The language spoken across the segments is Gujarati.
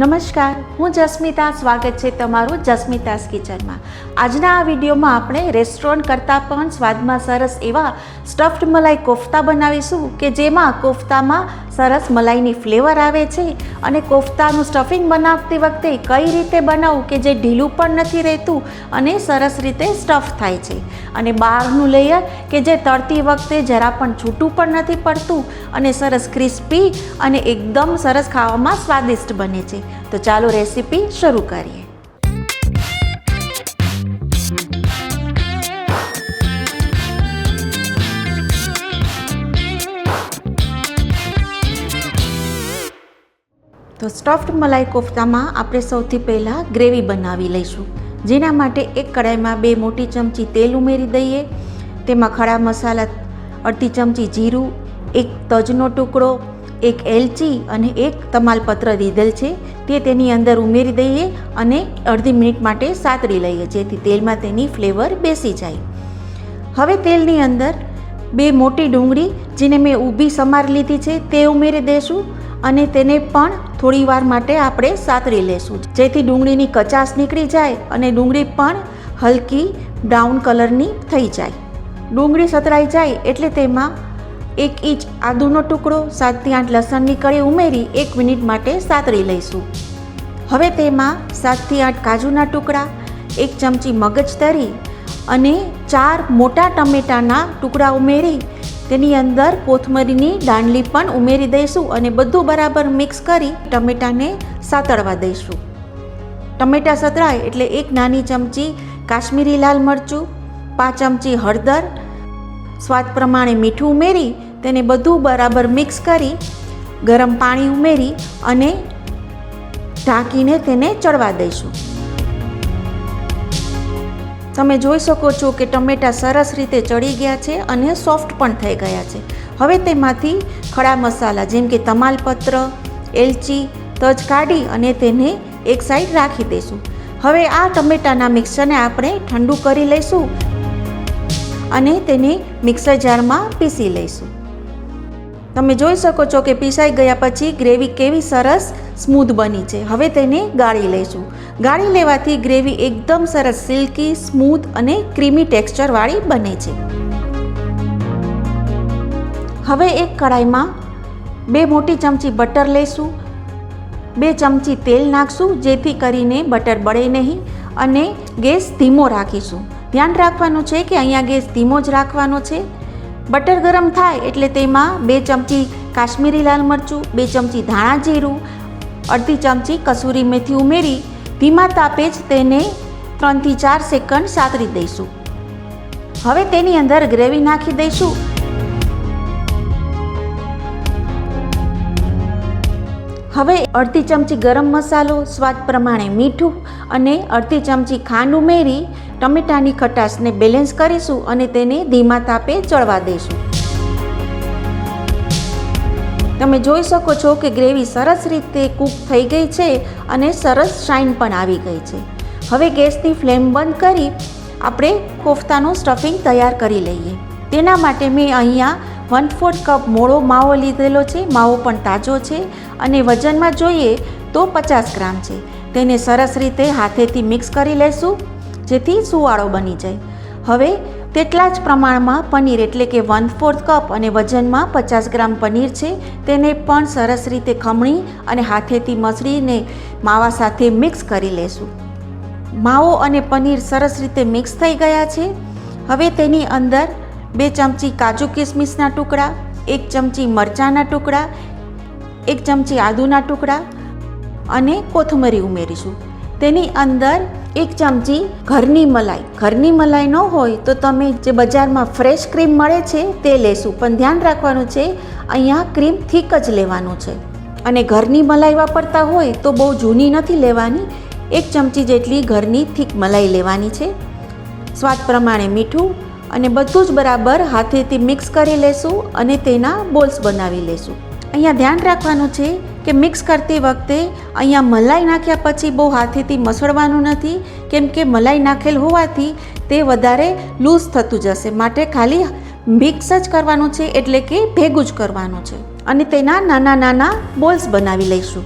નમસ્કાર, હું જસ્મિતા, સ્વાગત છે તમારું જસ્મિતાસ કિચનમાં. આજના આ વિડીયોમાં આપણે રેસ્ટોરન્ટ કરતાં પણ સ્વાદમાં સરસ એવા સ્ટફ્ડ મલાઈ કોફતા બનાવીશું કે જેમાં કોફતામાં સરસ મલાઈની ફ્લેવર આવે છે અને કોફતાનું સ્ટફિંગ બનાવતી વખતે કઈ રીતે બનાવવું કે જે ઢીલું પણ નથી રહેતું અને સરસ રીતે સ્ટફ થાય છે. અને બહારનું લેયર કે જે તળતી વખતે જરા પણ છૂટું પણ નથી પડતું અને સરસ ક્રિસ્પી અને એકદમ સરસ ખાવામાં સ્વાદિષ્ટ બને છે. તો ચાલો રેસીપી શરૂ કરીએ. તો સ્ટફ્ડ મલાઈ કોફતામાં આપણે સૌથી પહેલાં ગ્રેવી બનાવી લઈશું. જેના માટે એક કડાઈમાં બે મોટી ચમચી તેલ ઉમેરી દઈએ. તેમાં ખડા મસાલા અડધી ચમચી જીરું, એક તજનો ટુકડો એક એલચી અને એક તમાલપત્ર દીધેલ છે. તે તેની અંદર ઉમેરી દઈએ અને અડધી મિનિટ માટે સાતરી લઈએ, જેથી તેલમાં તેની ફ્લેવર બેસી જાય. હવે તેલની અંદર બે મોટી ડુંગળી, જેને મેં ઊભી સમાર લીધી છે, તે ઉમેરી દઈશું અને તેને પણ થોડી વાર માટે આપણે સાતરી લેશું. જેથી ડુંગળીની કચાશ નીકળી જાય અને ડુંગળી પણ હલકી બ્રાઉન કલરની થઈ જાય. ડુંગળી સતરાઈ જાય એટલે તેમાં એક ઇંચ આદુનો ટુકડો, સાતથી આઠ લસણની કળી ઉમેરી એક મિનિટ માટે સાતરી લઈશું. હવે તેમાં સાતથી આઠ કાજુના ટુકડા, એક ચમચી મગજ તરી અને ચાર મોટા ટમેટાના ટુકડા ઉમેરી, તેની અંદર કોથમરીની દાંડલી પણ ઉમેરી દઈશું અને બધું બરાબર મિક્સ કરી ટમેટાને સાતળવા દઈશું. ટમેટા સતળાય એટલે એક નાની ચમચી કાશ્મીરી લાલ મરચું, પાંચ ચમચી હળદર સ્વાદ પ્રમાણે મીઠું ઉમેરી, તેને બધું બરાબર મિક્સ કરી, ગરમ પાણી ઉમેરી અને ઢાંકીને તેને ચડવા દઈશું. તમે જોઈ શકો છો કે ટમેટાં સરસ રીતે ચડી ગયા છે અને સોફ્ટ પણ થઈ ગયા છે. હવે તેમાંથી ખડા મસાલા જેમ કે તમાલપત્ર, એલચી, તજ કાઢી અને તેને એક સાઈડ રાખી દઈશું. હવે આ ટમેટાના મિક્સરને આપણે ઠંડુ કરી લઈશું અને તેને મિક્સર જારમાં પીસી લઈશું. તમે જોઈ શકો છો કે પીસાઈ ગયા પછી ગ્રેવી કેવી સરસ સ્મૂધ બની છે. હવે તેને ગાળી લઈશું. ગાળી લેવાથી ગ્રેવી એકદમ સરસ સિલ્કી, સ્મૂધ અને ક્રીમી ટેક્સચરવાળી બને છે. હવે એક કડાઈમાં બે મોટી ચમચી બટર લઈશું. બે ચમચી તેલ નાખશું, જેથી કરીને બટર બળે નહીં અને ગેસ ધીમો રાખીશું. ધ્યાન રાખવાનું છે કે અહીંયા ગેસ ધીમો જ રાખવાનો છે. બટર ગરમ થાય એટલે તેમાં બે ચમચી કાશ્મીરી લાલ મરચું, બે ચમચી ધાણા જીરું, અડધી ચમચી કસૂરી મેથી ઉમેરી ધીમા તાપે જ તેને ત્રણથી ચાર સેકન્ડ સાતરી દઈશું. હવે તેની અંદર ગ્રેવી નાખી દઈશું. હવે અડધી ચમચી ગરમ મસાલો, સ્વાદ પ્રમાણે મીઠું અને અડધી ચમચી ખાંડ ઉમેરી ટમેટાની ખટાશને બેલેન્સ કરીશું અને તેને ધીમા તાપે ચડવા દઈશું. તમે જોઈ શકો છો કે ગ્રેવી સરસ રીતે કૂક થઈ ગઈ છે અને સરસ શાઇન પણ આવી ગઈ છે. હવે ગેસની ફ્લેમ બંધ કરી આપણે કોફતાનું સ્ટફિંગ તૈયાર કરી લઈએ. તેના માટે મેં અહીંયા વન ફોર્થ કપ મોળો માવો લીધેલો છે. માવો પણ તાજો છે અને વજનમાં જોઈએ તો પચાસ ગ્રામ છે. તેને સરસ રીતે હાથેથી મિક્સ કરી લેશું. જેથી સુવાળો બની જાય. હવે, તેટલા જ પ્રમાણમાં પનીર એટલે કે વન ફોર્થ કપ અને વજનમાં પચાસ ગ્રામ પનીર છે, તેને પણ સરસ રીતે ખમણી અને હાથેથી મસળીને માવા સાથે મિક્સ કરી લેશું. માવો અને પનીર સરસ રીતે મિક્સ થઈ ગયા છે. હવે તેની અંદર બે ચમચી કાજુ કિસમિસના ટુકડા, એક ચમચી મરચાંના ટુકડા, એક ચમચી આદુના ટુકડા અને કોથમરી ઉમેરીશું. તેની અંદર એક ચમચી ઘરની મલાઈ. ઘરની મલાઈ ન હોય તો તમે જે બજારમાં ફ્રેશ ક્રીમ મળે છે તે લેશું. પણ ધ્યાન રાખવાનું છે, અહીંયા ક્રીમ થીક જ લેવાનું છે. અને ઘરની મલાઈ વાપરતા હોય તો બહુ જૂની નથી લેવાની. એક ચમચી જેટલી ઘરની થીક મલાઈ લેવાની છે. સ્વાદ પ્રમાણે મીઠું અને બધું જ બરાબર હાથેથી મિક્સ કરી લેશું અને તેના બોલ્સ બનાવી લેશું. અહીંયા ધ્યાન રાખવાનું છે કે મિક્સ કરતી વખતે અહીંયા મલાઈ નાખ્યા પછી બહુ હાથેથી મસળવાનું નથી. કેમ કે મલાઈ નાખેલ હોવાથી તે વધારે લૂઝ થતું જશે. માટે ખાલી મિક્સ જ કરવાનું છે એટલે કે ભેગું જ કરવાનું છે. અને તેના નાના નાના બોલ્સ બનાવી લઈશું.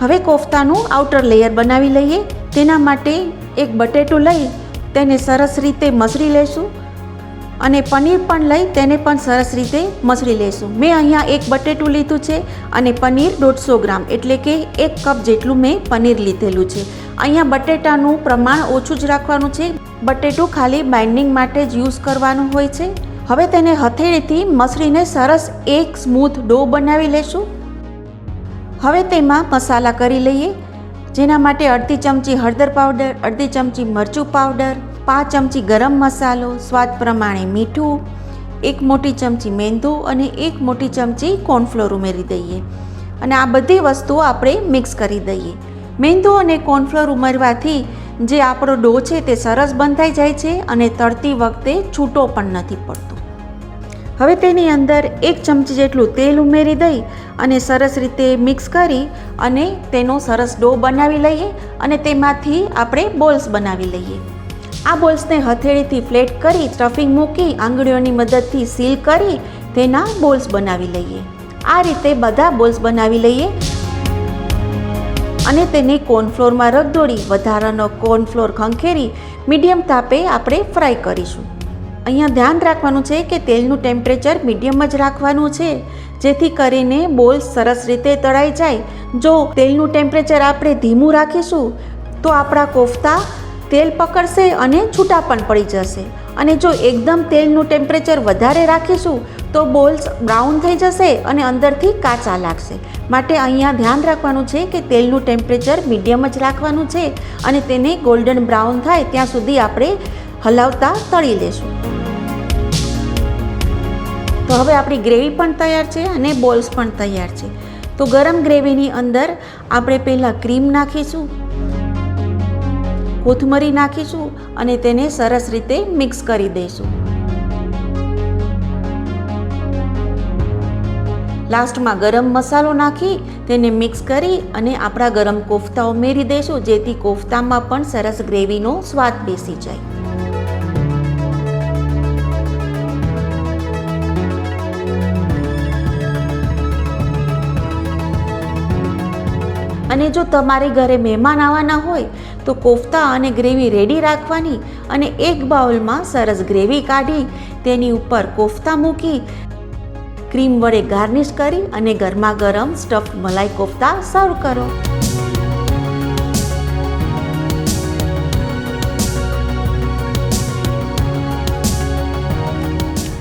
હવે કોફતાનું આઉટર લેયર બનાવી લઈએ. તેના માટે એક બટેટું લઈ તેને સરસ રીતે મસળી લેશું. અને પનીર પણ લઈ તેને પણ સરસ રીતે મસળી લેશું. મેં અહીંયા એક બટેટું લીધું છે અને પનીર દોઢસો ગ્રામ એટલે કે એક કપ જેટલું મેં પનીર લીધેલું છે. અહીંયા બટેટાનું પ્રમાણ ઓછું જ રાખવાનું છે. બટેટું ખાલી બાઇન્ડિંગ માટે જ યુઝ કરવાનું હોય છે. હવે તેને હથેળીથી મસળીને સરસ એક સ્મૂથ ડો બનાવી લેશું. હવે તેમાં મસાલા કરી લઈએ, જેના માટે અડધી ચમચી હળદર પાવડર, અડધી ચમચી મરચું પાવડર પાંચ ચમચી ગરમ મસાલો, સ્વાદ પ્રમાણે મીઠું, એક મોટી ચમચી મેંદુ અને એક મોટી ચમચી કોર્નફ્લોર ઉમેરી દઈએ. અને આ બધી વસ્તુઓ આપણે મિક્સ કરી દઈએ. મેંદુ અને કોર્નફ્લોર ઉમેરવાથી જે આપણો ડો છે તે સરસ બંધાઈ જાય છે અને તળતી વખતે છૂટો પણ નથી પડતો. હવે તેની અંદર એક ચમચી જેટલું તેલ ઉમેરી દઈ અને સરસ રીતે મિક્સ કરી અને તેનો સરસ ડો બનાવી લઈએ અને તેમાંથી આપણે બોલ્સ બનાવી લઈએ. આ બોલ્સને હથેળીથી ફ્લેટ કરી સ્ટફિંગ મૂકી આંગળીઓની મદદથી સીલ કરી તેના બોલ્સ બનાવી લઈએ. આ રીતે બધા બોલ્સ બનાવી લઈએ અને તેને કોર્નફ્લોરમાં રગદોડી વધારાનો કોર્નફ્લોર ખંખેરી, મીડિયમ તાપે આપણે ફ્રાય કરીશું. અહીંયા ધ્યાન રાખવાનું છે કે તેલનું ટેમ્પરેચર મીડિયમ જ રાખવાનું છે, જેથી કરીને બોલ્સ સરસ રીતે તળાઈ જાય. જો તેલનું ટેમ્પરેચર આપણે ધીમું રાખીશું, તો આપણા કોફતા તેલ પકડશે અને છૂટા પણ પડી જશે. અને જો એકદમ તેલનું ટેમ્પરેચર વધારે રાખીશું, તો બોલ્સ બ્રાઉન થઈ જશે અને અંદરથી કાચા લાગશે. માટે અહીંયા ધ્યાન રાખવાનું છે કે તેલનું ટેમ્પરેચર મીડિયમ જ રાખવાનું છે અને તેને ગોલ્ડન બ્રાઉન થાય ત્યાં સુધી આપણે હલાવતા તળી લેશું. તો હવે આપણી ગ્રેવી પણ તૈયાર છે અને બોલ્સ પણ તૈયાર છે. તો ગરમ ગ્રેવીની અંદર આપણે પહેલાં ક્રીમ નાખીશું. કોથમરી નાખીશું અને તેને સરસ રીતે મિક્સ કરી દઈશું. લાસ્ટમાં ગરમ મસાલો નાખી તેને મિક્સ કરી અને આપણા ગરમ કોફતા ઉમેરી દઈશું, જેથી કોફતામાં પણ સરસ ગ્રેવીનો સ્વાદ બેસી જાય. અને જો તમારે ઘરે મહેમાન આવવાના હોય તો કોફતા અને ગ્રેવી રેડી રાખવાની અને એક બાઉલમાં સરસ ગ્રેવી કાઢી તેની ઉપર કોફતા મૂકી ક્રીમ વડે ગાર્નિશ કરી અને ગરમા ગરમ સ્ટફ્ડ મલાઈ કોફતા સર્વ કરો.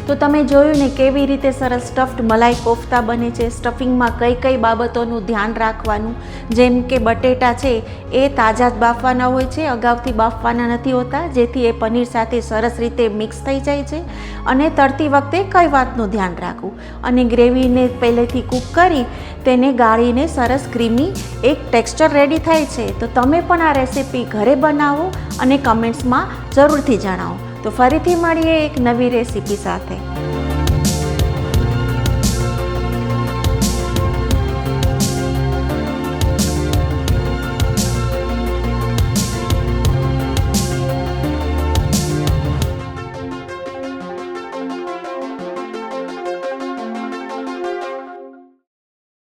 તો તમે જોયું ને કેવી રીતે સરસ સ્ટફ્ડ મલાઈ કોફતા બને છે. સ્ટફિંગમાં કઈ કઈ બાબતોનું ધ્યાન રાખવાનું? જેમ કે બટેટા છે, એ તાજા જ બાફવાના હોય છે, અગાઉથી બાફવાના નથી હોતા, જેથી એ પનીર સાથે સરસ રીતે મિક્સ થઈ જાય છે. અને તળતી વખતે કઈ વાતનું ધ્યાન રાખવું? અને ગ્રેવીને પહેલેથી કૂક કરી, તેને ગાળીને સરસ ક્રીમી એક ટેક્સચર રેડી થાય છે. તો તમે પણ આ રેસીપી ઘરે બનાવો અને કમેન્ટ્સમાં જરૂરથી જણાવો. તો ફરીથી મળીએ એક નવી રેસીપી સાથે.